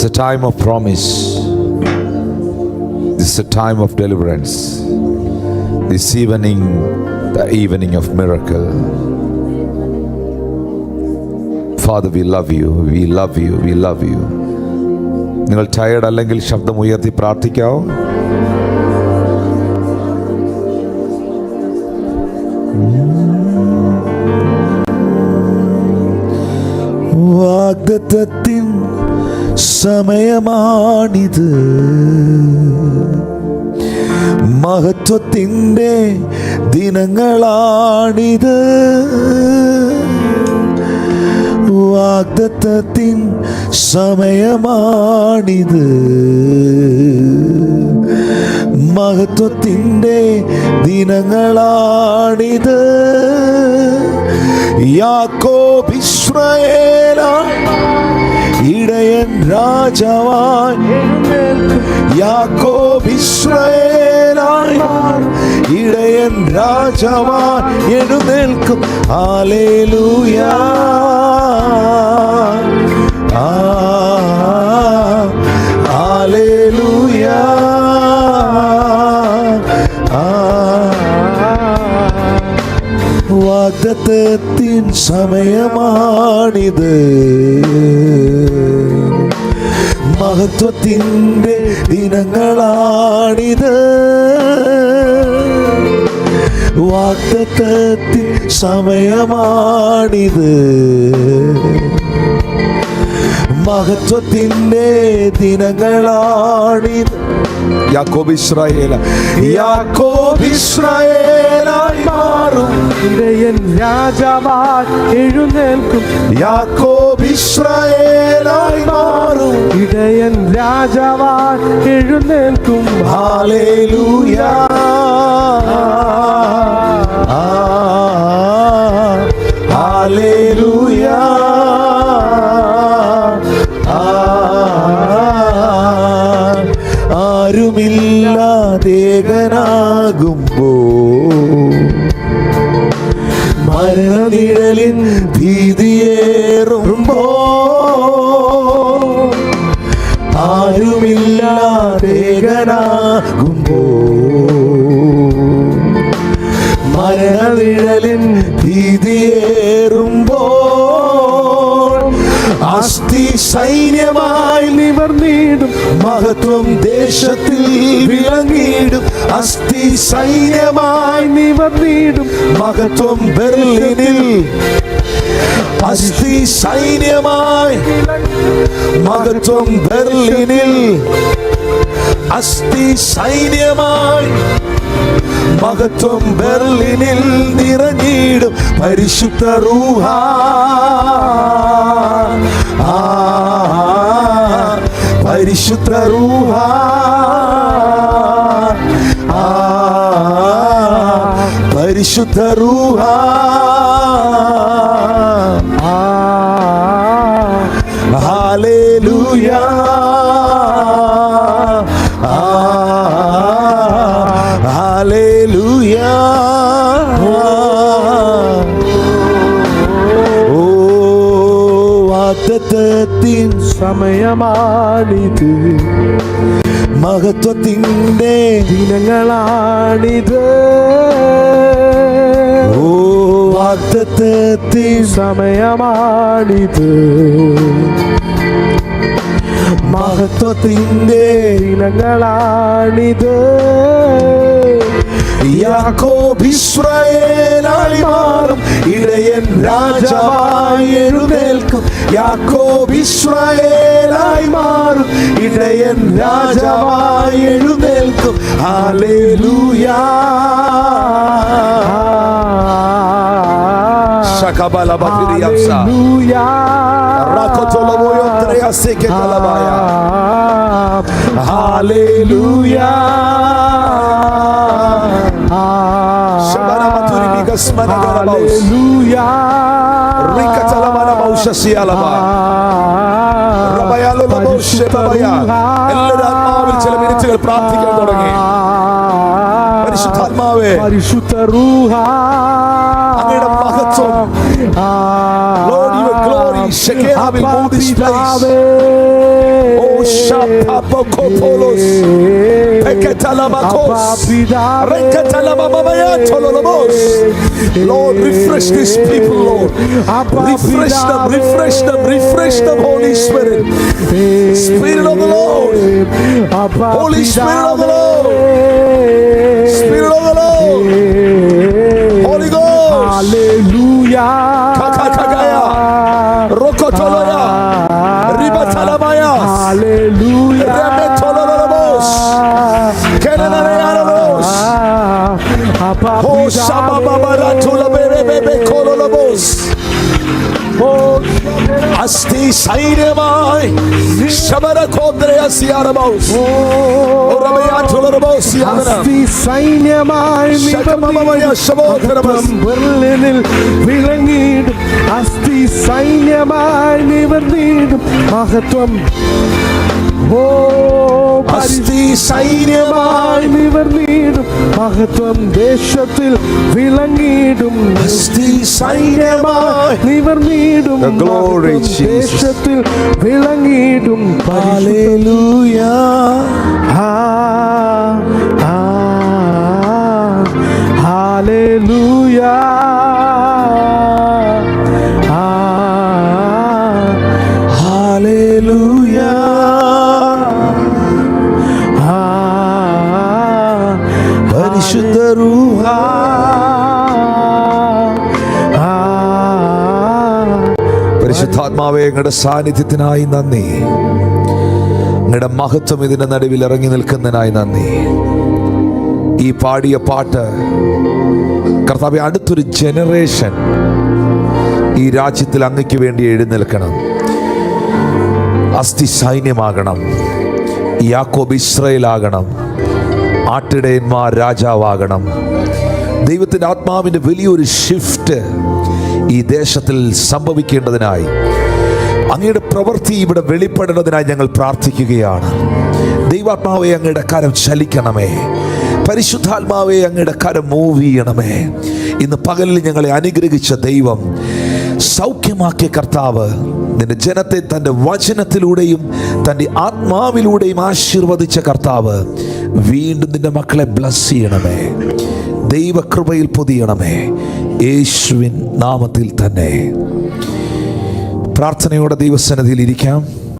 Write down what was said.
It's a time of promise. This is a time of deliverance. This evening, the evening of miracle. Father, we love you. We love you. We love you. നിങ്ങൾ tired അല്ലെങ്കിൽ ശബ്ദം ഉയർത്തി പ്രാർത്ഥിക്കാവോ വാഗ്ദത്തത്തിൻ സമയമാണിത്. മഹത്വത്തിന്റെ ദിനങ്ങളാണിത്. വാഗ്ദത്തത്തിൻ സമയമാണിത്. മഹത്വത്തിന്റെ ദിനങ്ങളാണിത്. യാക്കോബ് ഇസ്രായേലായി என் ராஜாவாய். யாக்கோ இஸ்ரேலாய் இடையன் ராஜாவாய். எழுந்தேற்கும் ஆலேலூயா ஆலேலூயா வாக்தத்தின் சமயமானிது. മഹത്വത്തിൻ്റെ ദിനങ്ങളാണിത് വാഗ്ദത്തത്തിൻ സമയമാണിത് മഹത്വത്തിന്റെ ദിനങ്ങളാണിത്. യാക്കോബ് ഇസ്രായേല യാക്കോബ് ഇസ്രായേലായി മാറും. ഇടയൻ രാജാവായി എഴുന്നേൽക്കും. യാക്കോബ് ഇസ്രായേലായി മാറും. ഇടയൻ രാജാവായി എഴുന്നേൽക്കും. ഹാലേലൂയാ. ആ, ഹാലേലൂയാ. മരണനിഴലിൻ ഭീതിയേറുമ്പോ ആരുമില്ലാതേകനാകുമ്പോ മരണനിഴലിൻ ഭീതിയേറുമ്പോ സൈന്യമായി നിവർന്നിടും മഹത്വം ദേശത്തിൽ വിളങ്ങിയിടും. അസ്ഥി സൈന്യമായി നിവർന്നിടും മഹത്വം ബെർലിനിൽ അസ്ഥി സൈന്യമായി മഹത്വം ബെർലിനിൽ അസ്ഥി സൈന്യമായി മഹത്വം ബെർലിനിൽ നിറഞ്ഞിടും. പരിശുദ്ധ റൂഹ പരിശുദ്ധ റൂഹ ആ, പരിശുദ്ധ റൂഹ ആ ഹാലേലൂയാ സമയമാണിത് മഹത്വത്തിൻ്റെ ദിനങ്ങളാണിത് ഓ വാഗ്ദത്തത്തിൻ സമയമാണിത് മഹത്വത്തിൻ്റെ ദിനങ്ങളാണിത് യാക്കോബ് ഇസ്രായേലായി മാറും ഇടയൻ രാജാവായി എഴുന്നേൽക്കും യാക്കോബ് ഇസ്രായേലായി മാറും ഇടയൻ രാജാവായി എഴുന്നേൽക്കും ഹാലേലൂയാ. റാക്കോത്തോളമോയോത്രയാസേക്കെത്തലമായ. ഹാലേലൂയാ. എല്ലാവരും ആത്മാവിൽ ചില മിനിറ്റുകൾ പ്രാർത്ഥിക്കാൻ തുടങ്ങി. പരിശുദ്ധാത്മാവേ. പരിശുദ്ധ അങ്ങയുടെ മഹത്വം. Lord, your glory, Shekinah will move this place. Oh, Rokopolos. Peketalamakos. Reketalamamamayantololobos. Lord, refresh these people, Lord. Refresh them, refresh them, refresh them, Holy Spirit. Spirit of the Lord. Holy Spirit of the Lord. Asti sairemai shabara kodre asiaramos orabaya Asti sairemai shabamamaya shabodramas Asti sairemai nivarnid mahatvam Asti സൈന്യമായി. നിവർന്നിടും മഹത്വം ദേശത്തിൽ വിളങ്ങിടും Asti സൈന്യമായി നിവർന്നിടും. ദേശത്തിൽ വിളങ്ങിടും Hallelujah. പരിശുദ്ധാത്മാവെ ഞങ്ങളുടെ സാന്നിധ്യത്തിനായി നന്ദി. ഞങ്ങളുടെ മഹത്വം ഇതിന്റെ നടുവിൽ ഇറങ്ങി നിൽക്കുന്നതിനായി നന്ദി. ഈ പാടിയ പാട്ട് കർത്താവ് അടുത്തൊരു ജനറേഷൻ ഈ രാജ്യത്തിൽ അങ്ങയ്ക്ക് വേണ്ടി എഴുന്നേൽക്കണം. അസ്ഥി സൈന്യമാകണം. യാക്കോബ് ഇസ്രയേലാകണം. ആട്ടിടയന്മാർ രാജാവാകണം. ദൈവത്തിന്റെ ആത്മാവിന്റെ വലിയൊരു ഷിഫ്റ്റ് ഈ ദേശത്തിൽ സംഭവിക്കേണ്ടതിനായി അങ്ങയുടെ പ്രവൃത്തി ഇവിടെ വെളിപ്പെടുന്നതിനായി ഞങ്ങൾ പ്രാർത്ഥിക്കുകയാണ്. ദൈവാത്മാവെ അങ്ങയുടെ കരം ചലിക്കണമേ. പരിശുദ്ധാത്മാവെ അങ്ങയുടെ കരം മൂവ് ചെയ്യണമേ. ഇന്ന് പകലിൽ ഞങ്ങളെ അനുഗ്രഹിച്ച ദൈവം സൗഖ്യമാക്കിയ കർത്താവ് നിന്റെ ജനത്തെ തന്റെ വചനത്തിലൂടെയും തന്റെ ആത്മാവിലൂടെയും ആശീർവദിച്ച കർത്താവ് വീണ്ടും നിന്റെ മക്കളെ ബ്ലസ് ചെയ്യണമേ. ദൈവകൃപയിൽ പൊതിയണമേ. യേശുവിൻ നാമത്തിൽ തന്നെ. പ്രാർത്ഥനയോടെ ദൈവസന്നിധിയിൽ ഇരിക്കാം.